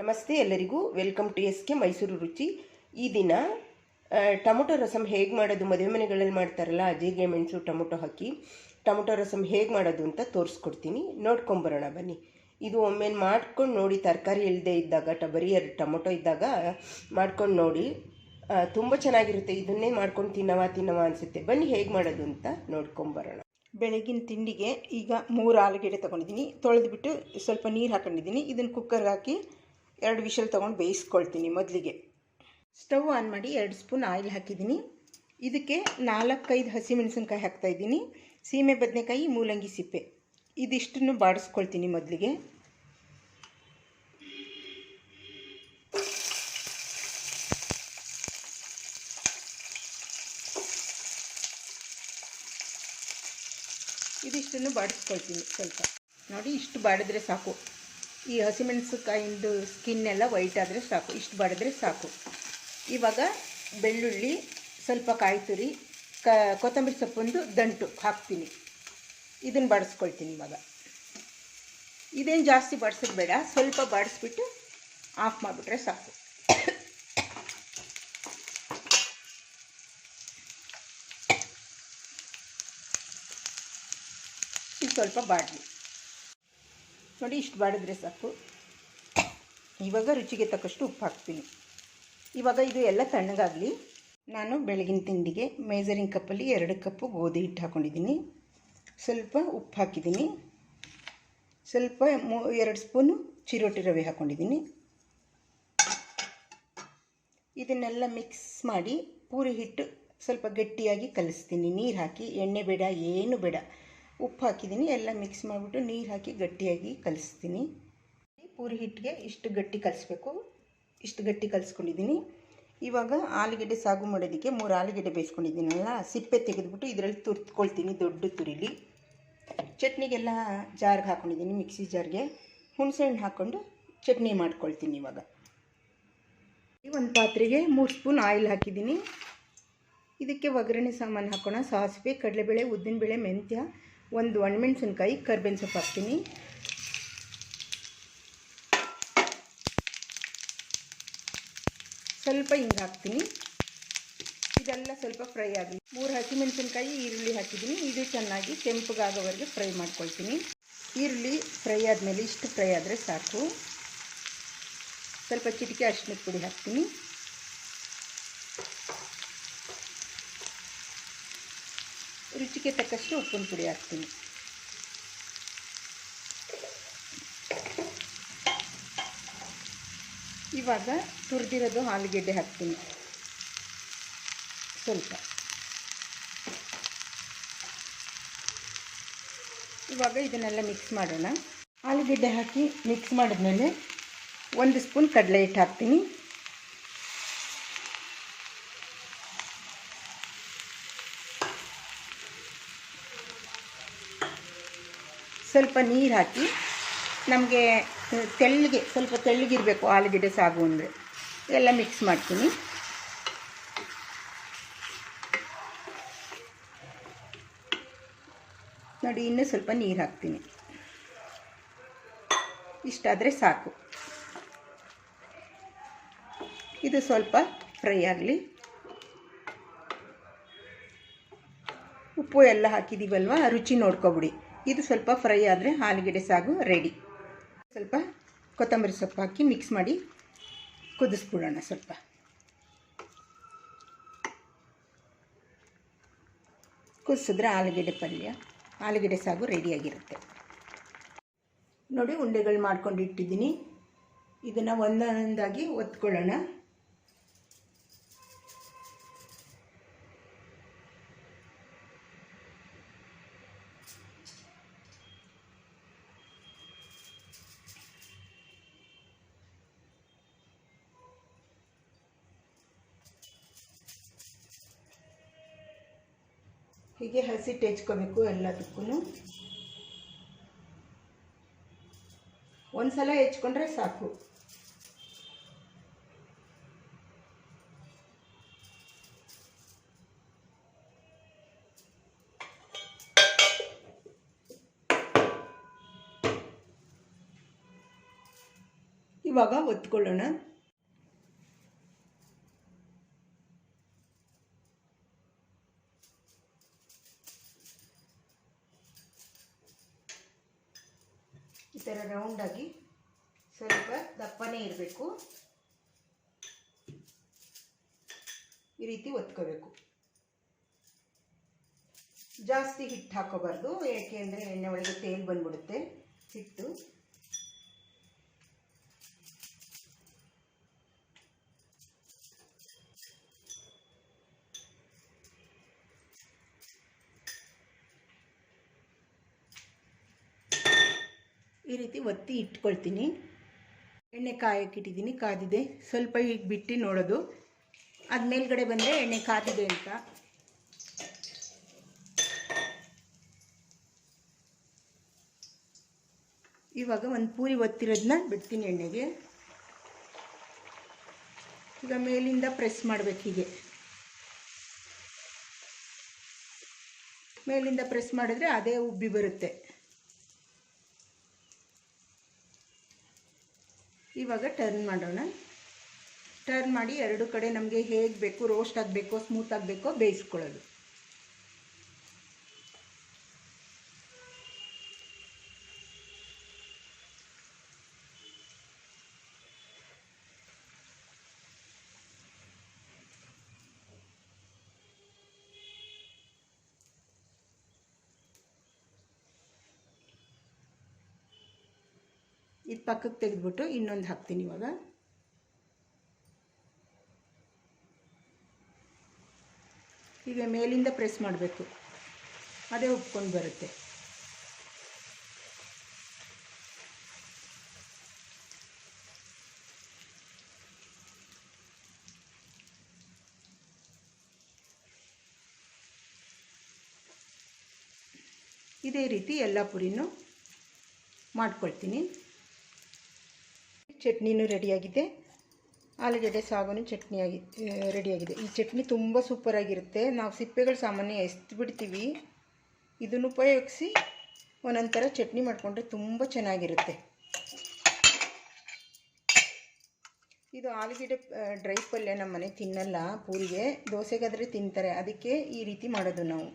ನಮಸ್ತೆ ಎಲ್ಲರಿಗೂ. Welcome to S K Mysuru Ruchi. ಈ ದಿನ ಟೊಮೊಟೊ ರಸಂ ಹೇಗೆ ಮಾಡೋದು ಮದುವೆ ಮನೆಗಳಲ್ಲಿ ಮಾಡ್ತಾರಲ್ಲ ಜೀರಿಗೆ ಮೆಣಸು ಟೊಮೊಟೊ ಹಾಕಿ. ಟೊಮೊಟೊ ರಸಂ ಹೇಗೆ ಮಾಡೋದು ಅಂತ ತೋರಿಸ್ಕೊಡ್ತೀನಿ. ನೋಡ್ಕೊಂಬರೋಣ, ಬನ್ನಿ. ಇದು ಒಮ್ಮೆ ಮಾಡ್ಕೊಂಡು ನೋಡಿ, ತರಕಾರಿ ಇಲ್ಲದೆ ಇದ್ದಾಗ, ಟ, ಬರೀ ಟೊಮೊಟೊ ಇದ್ದಾಗ ಮಾಡ್ಕೊಂಡು ನೋಡಿ ತುಂಬ ಚೆನ್ನಾಗಿರುತ್ತೆ. ಇದನ್ನೇ ಮಾಡ್ಕೊಂಡು ತಿನ್ನವ ತಿನ್ನವ ಅನಿಸುತ್ತೆ. ಬನ್ನಿ, ಹೇಗೆ ಮಾಡೋದು ಅಂತ ನೋಡ್ಕೊಂಬರೋಣ. ಬೆಳಗಿನ ತಿಂಡಿಗೆ ಈಗ ಮೂರು ಆಲೂಗೆಡ್ಡೆ ತೊಗೊಂಡಿದ್ದೀನಿ. ತೊಳೆದ್ಬಿಟ್ಟು ಸ್ವಲ್ಪ ನೀರು ಹಾಕೊಂಡಿದ್ದೀನಿ. ಇದನ್ನು ಕುಕ್ಕರ್ಗೆ ಹಾಕಿ ಎರಡು ವಿಷಲ್ ತೊಗೊಂಡು ಬೇಯಿಸ್ಕೊಳ್ತೀನಿ ಮೊದಲಿಗೆ. ಸ್ಟವ್ ಆನ್ ಮಾಡಿ ಎರಡು ಸ್ಪೂನ್ ಆಯಿಲ್ ಹಾಕಿದ್ದೀನಿ. ಇದಕ್ಕೆ ನಾಲ್ಕೈದು ಹಸಿಮೆಣಸಿನ್ಕಾಯಿ ಹಾಕ್ತಾಯಿದ್ದೀನಿ ಸೀಮೆ ಬದನೆಕಾಯಿ, ಮೂಲಂಗಿ ಸಿಪ್ಪೆ. ಇದಿಷ್ಟನ್ನು ಬಾಡಿಸ್ಕೊಳ್ತೀನಿ ಮೊದಲಿಗೆ. ಇದಿಷ್ಟನ್ನು ಬಾಡಿಸ್ಕೊಳ್ತೀನಿ ಸ್ವಲ್ಪ. ನೋಡಿ, ಇಷ್ಟು ಬಾಡಿದ್ರೆ ಸಾಕು. ಈ ಹಸಿಮೆಣಸುಕಾಯಿಂದು ಸ್ಕಿನ್ ಎಲ್ಲ ವೈಟ್ ಆದರೆ ಸಾಕು, ಇಷ್ಟು ಬಡಿದ್ರೆ ಸಾಕು. ಇವಾಗ ಬೆಳ್ಳುಳ್ಳಿ, ಸ್ವಲ್ಪ ಕಾಯಿ ತುರಿ ಕ, ಕೊತ್ತಂಬರಿ ಸೊಪ್ಪೊಂದು ದಂಟು ಹಾಕ್ತೀನಿ. ಇದನ್ನು ಬಡಿಸ್ಕೊಳ್ತೀನಿ ಇವಾಗ. ಇದೇನು ಜಾಸ್ತಿ ಬಾಡಿಸೋದು ಬೇಡ, ಸ್ವಲ್ಪ ಬಾಡಿಸ್ಬಿಟ್ಟು ಆಫ್ ಮಾಡಿಬಿಟ್ರೆ ಸಾಕು. ಸ್ವಲ್ಪ ಬಾಡಲಿ. ನೋಡಿ, ಇಷ್ಟು ಬಾಡಿದ್ರೆ ಸಾಕು. ಇವಾಗ ರುಚಿಗೆ ತಕ್ಕಷ್ಟು ಉಪ್ಪು ಹಾಕ್ತೀನಿ. ಇವಾಗ ಇದು ಎಲ್ಲ ತಣ್ಣಗಾಗಲಿ. ನಾನು ಬೆಳಗಿನ ತಿಂಡಿಗೆ ಮೇಜರಿಂಗ್ ಕಪ್ಪಲ್ಲಿ ಎರಡು ಕಪ್ಪು ಗೋಧಿ ಹಿಟ್ಟು ಹಾಕ್ಕೊಂಡಿದ್ದೀನಿ ಸ್ವಲ್ಪ ಉಪ್ಪು ಹಾಕಿದ್ದೀನಿ. ಸ್ವಲ್ಪ ಮೂ, ಎರಡು ಸ್ಪೂನು ಚಿರೋಟಿ ರವೆ ಹಾಕ್ಕೊಂಡಿದ್ದೀನಿ ಇದನ್ನೆಲ್ಲ ಮಿಕ್ಸ್ ಮಾಡಿ ಪೂರಿ ಹಿಟ್ಟು ಸ್ವಲ್ಪ ಗಟ್ಟಿಯಾಗಿ ಕಲಿಸ್ತೀನಿ. ನೀರು ಹಾಕಿ, ಎಣ್ಣೆ ಬೇಡ, ಏನು ಬೇಡ. ಉಪ್ಪು ಹಾಕಿದ್ದೀನಿ, ಎಲ್ಲ ಮಿಕ್ಸ್ ಮಾಡಿಬಿಟ್ಟು ನೀರು ಹಾಕಿ ಗಟ್ಟಿಯಾಗಿ ಕಲಿಸ್ತೀನಿ. ಪೂರಿ ಹಿಟ್ಟಿಗೆ ಇಷ್ಟು ಗಟ್ಟಿ ಕಲಿಸ್ಬೇಕು. ಇಷ್ಟು ಗಟ್ಟಿ ಕಲಿಸ್ಕೊಂಡಿದ್ದೀನಿ. ಇವಾಗ ಆಲೂಗೆಡ್ಡೆ ಸಾಗು ಮಾಡೋದಕ್ಕೆ ಮೂರು ಆಲೂಗೆಡ್ಡೆ ಬೇಯಿಸ್ಕೊಂಡಿದ್ದೀನಲ್ಲ, ಸಿಪ್ಪೆ ತೆಗೆದುಬಿಟ್ಟು ಇದರಲ್ಲಿ ತುರ್ತ್ಕೊಳ್ತೀನಿ ದೊಡ್ಡ ತುರಿಲಿ. ಚಟ್ನಿಗೆಲ್ಲ ಜಾರ್ಗೆ ಹಾಕ್ಕೊಂಡಿದ್ದೀನಿ ಮಿಕ್ಸಿ ಜಾರ್ಗೆ. ಹುಣಸೆಹಣ್ಣು ಹಾಕ್ಕೊಂಡು ಚಟ್ನಿ ಮಾಡ್ಕೊಳ್ತೀನಿ ಇವಾಗ. ಈ ಒಂದು ಪಾತ್ರೆಗೆ ಮೂರು ಸ್ಪೂನ್ ಆಯಿಲ್ ಹಾಕಿದ್ದೀನಿ. ಇದಕ್ಕೆ ಒಗ್ಗರಣೆ ಸಾಮಾನು ಹಾಕೋಣ, ಸಾಸಿವೆ, ಕಡಲೆಬೇಳೆ, ಉದ್ದಿನಬೇಳೆ, ಮೆಂತ್ಯ. ಒಂದು ಒಣಮೆಣಸಿನ್ಕಾಯಿ ಕರ್ಬೇವಿನ ಸೊಪ್ಪು ಹಾಕ್ತೀನಿ. ಸ್ವಲ್ಪ ಹಿಂಗೆ ಹಾಕ್ತೀನಿ. ಇದೆಲ್ಲ ಸ್ವಲ್ಪ ಫ್ರೈ ಆಗಲಿ ಮೂರು ಹಸಿಮೆಣಸಿನ್ಕಾಯಿ, ಈರುಳ್ಳಿ ಹಾಕಿದ್ದೀನಿ. ಇದು ಚೆನ್ನಾಗಿ ಕೆಂಪಗಾಗೋವರೆಗೆ ಫ್ರೈ ಮಾಡ್ಕೊಳ್ತೀನಿ. ಈರುಳ್ಳಿ ಫ್ರೈ ಆದಮೇಲೆ ಇಷ್ಟು ಫ್ರೈ ಆದರೆ ಸಾಕು. ಸ್ವಲ್ಪ ಚಿಟಿಕೆ ಅರಿಶಿನದ ಪುಡಿ ಹಾಕ್ತೀನಿ. ರುಚಿಗೆ ತಕ್ಕಷ್ಟು ಉಪ್ಪಿನ ಪುಡಿ ಹಾಕ್ತೀನಿ. ಇವಾಗ ತುರಿದಿರೋದು ಆಲೂಗೆಡ್ಡೆ ಹಾಕ್ತೀನಿ. ಸ್ವಲ್ಪ. ಇವಾಗ ಇದನ್ನೆಲ್ಲ ಮಿಕ್ಸ್ ಮಾಡೋಣ. ಆಲೂಗೆಡ್ಡೆ ಹಾಕಿ ಮಿಕ್ಸ್ ಮಾಡಿದ್ಮೇಲೆ ಒಂದು ಸ್ಪೂನ್ ಕಡಲೆ ಹಿಟ್ಟು ಹಾಕ್ತೀನಿ. ಸ್ವಲ್ಪ ನೀರು ಹಾಕಿ ನಮಗೆ ತೆಳ್ಳಗೆ, ಸ್ವಲ್ಪ ತೆಳ್ಳಗಿರಬೇಕು ಆಲೂಗೆಡ್ಡೆ ಸಾಗು ಅಂದರೆ. ಎಲ್ಲ ಮಿಕ್ಸ್ ಮಾಡ್ತೀನಿ. ನೋಡಿ, ಇನ್ನೂ ಸ್ವಲ್ಪ ನೀರು ಹಾಕ್ತೀನಿ. ಇಷ್ಟಾದರೆ ಸಾಕು. ಇದು ಸ್ವಲ್ಪ ಫ್ರೈ ಆಗಲಿ. ಉಪ್ಪು ಎಲ್ಲ ಹಾಕಿದ್ದೀವಲ್ವ ರುಚಿ ನೋಡ್ಕೊಬಿಡಿ. ಇದು ಸ್ವಲ್ಪ ಫ್ರೈ ಆದರೆ ಆಲೂಗೆಡ್ಡೆ ಸಾಗು ರೆಡಿ ಸ್ವಲ್ಪ ಕೊತ್ತಂಬರಿ ಸೊಪ್ಪು ಹಾಕಿ ಮಿಕ್ಸ್ ಮಾಡಿ ಕುದಿಸ್ಬಿಡೋಣ ಸ್ವಲ್ಪ. ಕುದಿಸಿದ್ರೆ ಆಲೂಗೆಡ್ಡೆ ಪಲ್ಯ, ಆಲೂಗೆಡ್ಡೆ ಸಾಗು ರೆಡಿಯಾಗಿರುತ್ತೆ ನೋಡಿ ಉಂಡೆಗಳು ಮಾಡ್ಕೊಂಡು ಇಟ್ಟಿದ್ದೀನಿ. ಇದನ್ನು ಒಂದೊಂದಾಗಿ ಒತ್ಕೊಳ್ಳೋಣ. ಹೀಗೆ ಹಸಿಟ್ಟು ಹೆಚ್ಕೋಬೇಕು ಎಲ್ಲದಕ್ಕೂ. ಒಂದು ಸಲ ಹೆಚ್ಕೊಂಡ್ರೆ ಸಾಕು. ಇವಾಗ ಒತ್ಕೊಳ್ಳೋಣ. ಥರ ರೌಂಡಾಗಿ ಸ್ವಲ್ಪ ದಪ್ಪನೇ ಇರಬೇಕು. ಈ ರೀತಿ ಒತ್ಕೋಬೇಕು. ಜಾಸ್ತಿ ಹಿಟ್ಟು ಹಾಕೋಬಾರ್ದು, ಏಕೆ ಅಂದರೆ ಎಣ್ಣೆ ಒಳಗೆ ತೇಲ್ ಬಂದ್ಬಿಡುತ್ತೆ, ಹಿಟ್ಟು. ಈ ರೀತಿ ಒತ್ತಿ ಇಟ್ಕೊಳ್ತೀನಿ. ಎಣ್ಣೆ ಕಾಯಕ್ಕೆ ಇಟ್ಟಿದ್ದೀನಿ, ಕಾದಿದೆ. ಸ್ವಲ್ಪ ಈಗ ಬಿಟ್ಟು ನೋಡೋದು. ಅದು ಮೇಲ್ಗಡೆ ಬಂದರೆ ಎಣ್ಣೆ ಕಾದಿದೆ ಅಂತ. ಇವಾಗ ಒಂದು ಪೂರಿ ಒತ್ತಿರೋದನ್ನ ಬಿಡ್ತೀನಿ ಎಣ್ಣೆಗೆ. ಈಗ ಮೇಲಿಂದ ಪ್ರೆಸ್ ಮಾಡಬೇಕು ಹೀಗೆ. ಮೇಲಿಂದ ಪ್ರೆಸ್ ಮಾಡಿದ್ರೆ ಅದೇ ಉಬ್ಬಿ ಬರುತ್ತೆ. ಇವಾಗ ಟರ್ನ್ ಮಾಡೋಣ. ಟರ್ನ್ ಮಾಡಿ ಎರಡು ಕಡೆ ನಮಗೆ ಹೇಗೆ ಬೇಕು ರೋಸ್ಟ್ ಆಗಬೇಕೋ ಸ್ಮೂತ್ ಆಗಬೇಕೋ ಬೇಯಿಸ್ಕೊಳ್ಳೋದು. ಇದು ಪಕ್ಕಕ್ಕೆ ತೆಗೆದುಬಿಟ್ಟು ಇನ್ನೊಂದು ಹಾಕ್ತೀನಿ ಇವಾಗ. ಈಗ ಮೇಲಿಂದ ಪ್ರೆಸ್ ಮಾಡಬೇಕು. ಅದೇ ಉಪ್ಕೊಂಡು ಬರುತ್ತೆ. ಇದೇ ರೀತಿ ಎಲ್ಲ ಪುರಿನೂ ಮಾಡ್ಕೊಳ್ತೀನಿ. ಚಟ್ನಿನೂ ರೆಡಿಯಾಗಿದೆ. ಆಲೂಗಡ್ಡೆ ಸಾಗುನು ಚಟ್ನಿ ಆಗಿ ರೆಡಿಯಾಗಿದೆ. ಈ ಚಟ್ನಿ ತುಂಬ ಸೂಪರಾಗಿರುತ್ತೆ. ನಾವು ಸಿಪ್ಪೆಗಳು ಸಾಮಾನ್ಯ ಎಸ್ತು ಬಿಡ್ತೀವಿ. ಇದನ್ನು ಉಪಯೋಗಿಸಿ ಒಂದೊಂದು ಚಟ್ನಿ ಮಾಡಿಕೊಂಡ್ರೆ ತುಂಬ ಚೆನ್ನಾಗಿರುತ್ತೆ. ಇದು ಆಲೂಗಡ್ಡೆ ಡ್ರೈ ಪಲ್ಯ ನಮ್ಮ ಮನೆ ತಿನ್ನಲ್ಲ ಪೂರಿಗೆ. ದೋಸೆಗಾದರೆ ತಿಂತಾರೆ. ಅದಕ್ಕೆ ಈ ರೀತಿ ಮಾಡೋದು ನಾವು.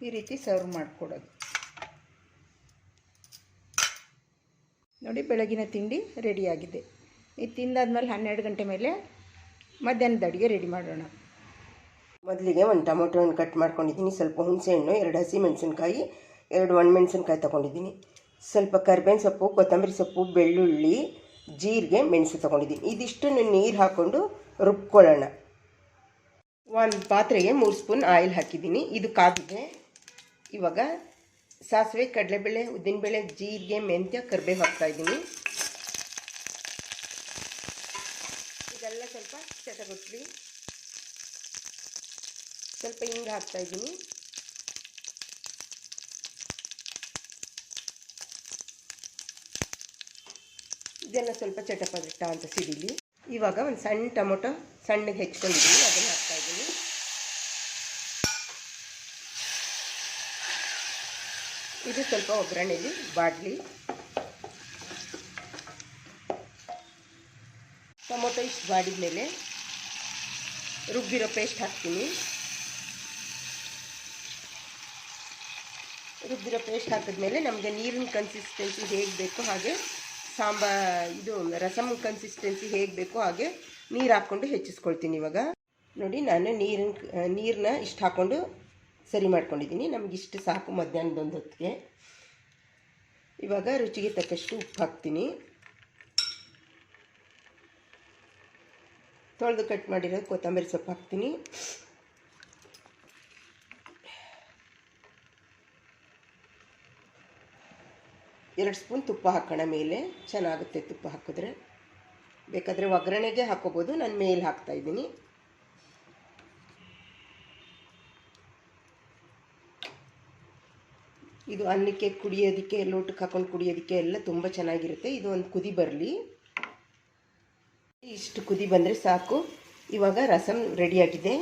ಈ ರೀತಿ ಸರ್ವ್ ಮಾಡಿಕೊಡೋದು. ನೋಡಿ, ಬೆಳಗಿನ ತಿಂಡಿ ರೆಡಿಯಾಗಿದೆ. ಇದು ತಿಂದಾದ್ಮೇಲೆ ಹನ್ನೆರಡು ಗಂಟೆ ಮೇಲೆ ಮಧ್ಯಾಹ್ನದ ಅಡುಗೆ ರೆಡಿ ಮಾಡೋಣ. ಮೊದಲಿಗೆ ಒಂದು ಟೊಮೊಟೊ ಹಣ್ಣು ಕಟ್ ಮಾಡ್ಕೊಂಡಿದ್ದೀನಿ. ಸ್ವಲ್ಪ ಹುಣಸೆ ಹಣ್ಣು, ಎರಡು ಹಸಿ ಮೆಣಸಿನ್ಕಾಯಿ, ಎರಡು ಒಣಮೆಣಸಿನ್ಕಾಯಿ ತೊಗೊಂಡಿದ್ದೀನಿ. ಸ್ವಲ್ಪ ಕರ್ಬೇವಿನ ಸೊಪ್ಪು, ಕೊತ್ತಂಬರಿ ಸೊಪ್ಪು, ಬೆಳ್ಳುಳ್ಳಿ, ಜೀರಿಗೆ, ಮೆಣಸು ತೊಗೊಂಡಿದ್ದೀನಿ. ಇದಿಷ್ಟನ್ನು ನೀರು ಹಾಕ್ಕೊಂಡು ರುಬ್ಕೊಳ್ಳೋಣ. ಒಂದು ಪಾತ್ರೆಗೆ ಮೂರು ಸ್ಪೂನ್ ಆಯಿಲ್ ಹಾಕಿದ್ದೀನಿ. ಇದು ಕಾದಿದೆ. ಇವಾಗ ಸಾಸಿವೆ, ಕಡಲೆಬೇಳೆ, ಉದ್ದಿನಬೇಳೆ, ಜೀರಿಗೆ, ಮೆಂತ್ಯ, ಕರಿಬೇವು ಹಾಕ್ತಾಯಿದ್ದೀನಿ ಇದೆಲ್ಲ ಸ್ವಲ್ಪ ಚಟಗೊಟ್ಲಿ ಸ್ವಲ್ಪ ಹಿಂಗೆ ಹಾಕ್ತಾ ಇದ್ದೀನಿ. ಇದೆಲ್ಲ ಸ್ವಲ್ಪ ಚಟಪಟ ಅಂತ ಸಿಡಿಲಿ. ಇವಾಗ ಒಂದು ಸಣ್ಣ ಟೊಮೊಟೊ ಸಣ್ಣಗೆ ಹೆಚ್ಕೊಂಡಿದ್ದೀನಿ ಅದನ್ನು ಇದು ಸ್ವಲ್ಪ ಒಗ್ಗರಣೆಲಿ, ಬಾಡಲಿ. ಟೊಮೊಟೊ ಇಷ್ಟು ಬಾಡಿದ ಮೇಲೆ ರುಬ್ಬಿರೋ ಪೇಸ್ಟ್ ಹಾಕ್ತೀನಿ. ರುಬ್ಬಿರೋ ಪೇಸ್ಟ್ ಹಾಕಿದ್ಮೇಲೆ ನಮಗೆ ನೀರಿನ ಕನ್ಸಿಸ್ಟೆನ್ಸಿ ಹೇಗೆ ಬೇಕೋ ಹಾಗೆ ಸಾಂಬಾ ಇದು ರಸಮ್ ಕನ್ಸಿಸ್ಟೆನ್ಸಿ ಹೇಗೆ ಬೇಕೋ ಹಾಗೆ ನೀರು ಹಾಕ್ಕೊಂಡು ಹೆಚ್ಚಿಸ್ಕೊಳ್ತೀನಿ ಇವಾಗ. ನೋಡಿ, ನಾನು ನೀರಿನ ನೀರನ್ನ ಇಷ್ಟು ಹಾಕ್ಕೊಂಡು ಸರಿ ಮಾಡ್ಕೊಂಡಿದ್ದೀನಿ. ನಮ್ಗೆ ಇಷ್ಟು ಸಾಕು ಮಧ್ಯಾಹ್ನದೊಂದು ಹೊತ್ತಿಗೆ. ಇವಾಗ ರುಚಿಗೆ ತಕ್ಕಷ್ಟು ಉಪ್ಪು ಹಾಕ್ತೀನಿ. ತೊಳೆದು ಕಟ್ ಮಾಡಿರೋ ಕೊತ್ತಂಬರಿ ಸೊಪ್ಪು ಹಾಕ್ತೀನಿ. ಎರಡು ಸ್ಪೂನ್ ತುಪ್ಪ ಹಾಕೋಣ ಮೇಲೆ. ಚೆನ್ನಾಗುತ್ತೆ ತುಪ್ಪ ಹಾಕಿದ್ರೆ. ಬೇಕಾದರೆ ಒಗ್ಗರಣೆಗೆ ಹಾಕೋಬೋದು. ನಾನು ಮೇಲೆ ಹಾಕ್ತಾಯಿದ್ದೀನಿ ಇದು ಅನ್ನಕ್ಕೆ ಕುಡಿಯೋದಕ್ಕೆ, ಲೋಟಕ್ಕೆ ಹಾಕೊಂಡು ಕುಡಿಯೋದಕ್ಕೆ ಎಲ್ಲ ತುಂಬ ಚೆನ್ನಾಗಿರುತ್ತೆ. ಇದು ಒಂದು ಕುದಿ ಬರಲಿ. ಇಷ್ಟು ಕುದಿ ಬಂದರೆ ಸಾಕು. ಇವಾಗ ರಸಮ್ ರೆಡಿಯಾಗಿದೆ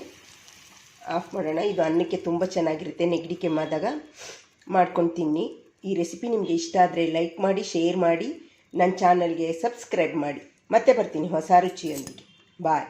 ಆಫ್ ಮಾಡೋಣ. ಇದು ಅನ್ನಕ್ಕೆ ತುಂಬ ಚೆನ್ನಾಗಿರುತ್ತೆ. ನೆಗಡಿ ಕೆಮ್ಮಾದಾಗ ಮಾಡ್ಕೊಂಡು ತಿನ್ನಿ. ಈ ರೆಸಿಪಿ ನಿಮಗೆ ಇಷ್ಟ ಆದರೆ ಲೈಕ್ ಮಾಡಿ ಶೇರ್ ಮಾಡಿ. ನನ್ನ ಚಾನಲ್ಗೆ ಸಬ್ಸ್ಕ್ರೈಬ್ ಮಾಡಿ. ಮತ್ತೆ ಬರ್ತೀನಿ ಹೊಸ ರುಚಿಯೊಂದಿಗೆ. ಬಾಯ್